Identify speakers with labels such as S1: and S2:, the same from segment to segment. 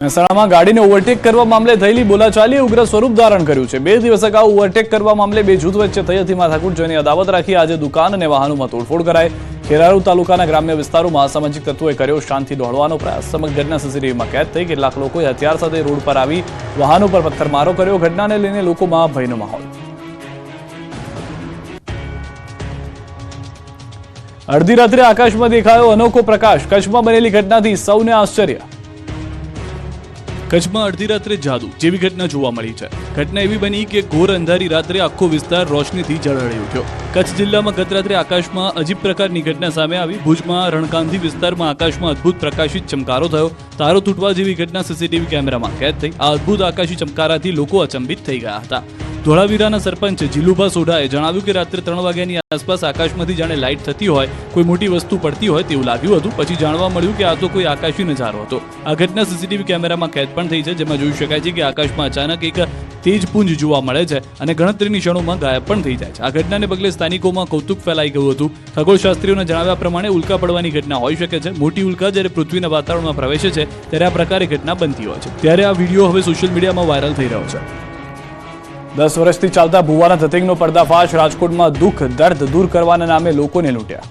S1: મહેસાણામાં ગાડીને ઓવરટેક કરવા મામલે થયેલી બોલાચાલીએ ઉગ્ર સ્વરૂપ ધારણ કર્યું છે. બે દિવસ અગાઉ ઓવરટેક કરવા મામલે બે જૂથ વચ્ચે થઈ હતી માથાકૂટ, જેની અદાવત રાખી આજે દુકાન અને વાહનોમાં તોડફોડ કરાઈ. ખેરારુ તાલુકાના ગ્રામ્ય વિસ્તારોમાં અસામાજિક તત્વોએ કર્યો શાંતિ દોડવાનો પ્રયાસ. સમગ્ર ઘટના સીસીટીવીમાં કેદ થઈ. કેટલાક લોકોએ હથિયાર સાથે રોડ પર આવી વાહનો પર પથ્થરમારો કર્યો. ઘટનાને લઈને લોકોમાં ભયનો માહોલ. અડધી રાત્રે આકાશમાં દેખાયો અનોખો પ્રકાશ. કચ્છમાં બનેલી ઘટનાથી સૌને આશ્ચર્ય. કચ્છમાં અડધી રાત્રે જાદુ જેવી ઘટના જોવા મળી છે. ઘટના એવી બની કે ઘોર અંધારી રાત્રે આખો વિસ્તાર રોશનીથી ઝળહળી ઉઠ્યો. કચ્છ જિલ્લામાં ગત રાત્રે આકાશમાં અજીબ પ્રકારની ઘટના સામે આવી. ભુજમાં રણકાંધી વિસ્તારમાં આકાશમાં અદ્ભુત પ્રકાશિત ચમકારો થયો. તારો તૂટવા જેવી ઘટના સીસીટીવી કેમેરામાં કેદ થઈ. આ અદ્ભુત આકાશી ચમકારાથી લોકો અચંબિત થઈ ગયા હતા. ધોળાવીરાના સરપંચ જીલુભા સોઢાએ જણાવ્યું કે રાત્રે ત્રણ વાગ્યાની આસપાસ આકાશમાંથી જાણે લાઇટ થતી હોય, કોઈ મોટી વસ્તુ પડતી હોય તેવું લાગ્યું હતું. પછી જાણવા મળ્યું કે આ તો કોઈ આકાશી નજારો હતો. આ ઘટના સીસીટીવી કેમેરામાં કેદ પણ થઈ છે, જેમાં જોઈ શકાય છે કે આકાશમાં અચાનક એક તેજ પુંજ જોવા મળે છે અને ગણતરીની ક્ષણોમાં ગાયબ પણ થઈ જાય છે. આ ઘટનાને પગલે સ્થાનિકોમાં કૌતુક ફેલાઈ ગયું હતું. ખગોળશાસ્ત્રીઓના જણાવ્યા પ્રમાણે ઉલ્કા પડવાની ઘટના હોઈ શકે છે. મોટી ઉલ્કા જ્યારે પૃથ્વીના વાતાવરણમાં પ્રવેશે છે, ત્યારે આ પ્રકારે ઘટના બનતી હોય છે. ત્યારે આ વીડિયો હવે સોશિયલ મીડિયામાં વાયરલ થઈ રહ્યો છે. દસ વર્ષથી ચાલતા ભુવાના ધતિંગનો પર્દાફાશ રાજકોટમાં દુઃખ, દર્દ દૂર કરવાના નામે લોકોને લૂંટ્યા.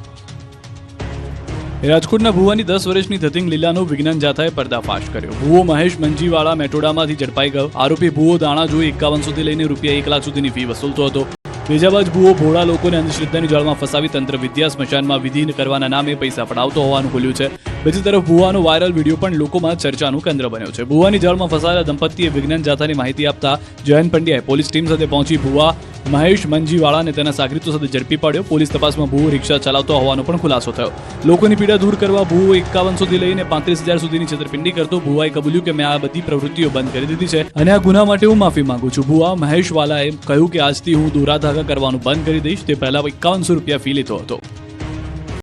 S1: રાજકોટના ભુવાની દસ વર્ષની ધતિંગ લીલાનો વિજ્ઞાન જાથાએ પર્દાફાશ કર્યો. ભુવો મહેશ મંજીવાળા મેટોડામાંથી ઝડપાઈ ગયો. આરોપી ભુવો દાણા જોઈ એકાવન સુધી લઈને રૂપિયા એક લાખ સુધીની ફી વસૂલતો હતો. બીજા ભુવો ભોળા લોકોને અંધશ્રદ્ધાની જાળમાં ફસાવી તંત્ર વિદ્યા સ્મશાનમાં વિધિ કરવાના નામે પૈસા પડાવતો હોવાનું ખુલ્યું છે. બીજી તરફ ભૂવાનો વાયરલ વીડિયો પણ લોકોમાં ચર્ચાનું કેન્દ્ર બન્યો છે. ભૂવાની જાળમાં ફસાયેલા દંપતીએ વિજ્ઞાન જાથાની માહિતી આપતા જયંત પંડ્યાએ પોલીસ ટીમ સાથે પહોંચી ભુવા મહેશ મંજીવાળા અને તેના સાગરીતો સાથે ઝડપી પાડ્યો. પોલીસ તપાસમાં ભૂ રિક્ષા ચલાવતો હોવાનો પણ ખુલાસો થયો. લોકોની પીડા દૂર કરવા એકાવન સુધી લઈને પાંત્રીસ હજાર સુધીની છેતરપિંડી કરતો ભુવાએ કબૂલ્યું કે મેં આ બધી પ્રવૃત્તિઓ બંધ કરી દીધી છે અને આ ગુના માટે હું માફી માંગુ છું. ભુવા મહેશ વાલાએ કહ્યું કે આજથી હું દોરા ધાગા કરવાનું બંધ કરી દઈશ. તે પહેલા એકાવનસો રૂપિયા ફી લેતો હતો.